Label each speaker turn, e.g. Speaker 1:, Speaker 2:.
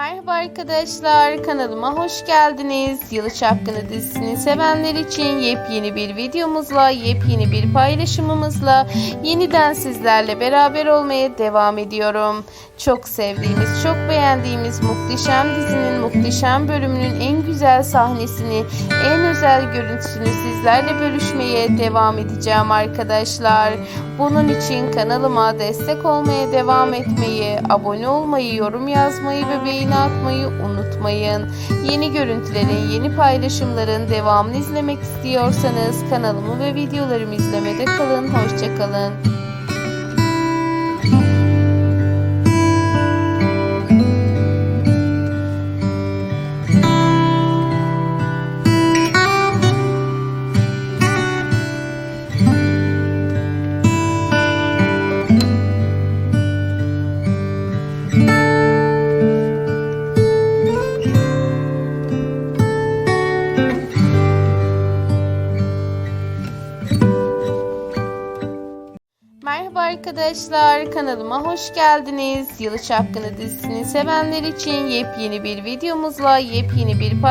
Speaker 1: Merhaba arkadaşlar, kanalıma hoş geldiniz. Yalı Çapkını dizisini sevenler için yepyeni bir videomuzla, yepyeni bir paylaşımımızla yeniden sizlerle beraber olmaya devam ediyorum. Çok sevdiğimiz, çok beğendiğimiz muhteşem dizinin muhteşem bölümünün en güzel sahnesini, en özel görüntüsünü sizlerle bölüşmeye devam edeceğim arkadaşlar. Bunun için kanalıma destek olmaya devam etmeyi, abone olmayı, yorum yazmayı ve beğeni atmayı unutmayın. Yeni görüntülerin, yeni paylaşımların devamını izlemek istiyorsanız kanalımı ve videolarımı izlemede kalın. Hoşçakalın. Merhaba arkadaşlar, kanalıma hoş geldiniz. Yalı Çapkını dizisini sevenler için yepyeni bir videomuzla, yepyeni bir paylaşım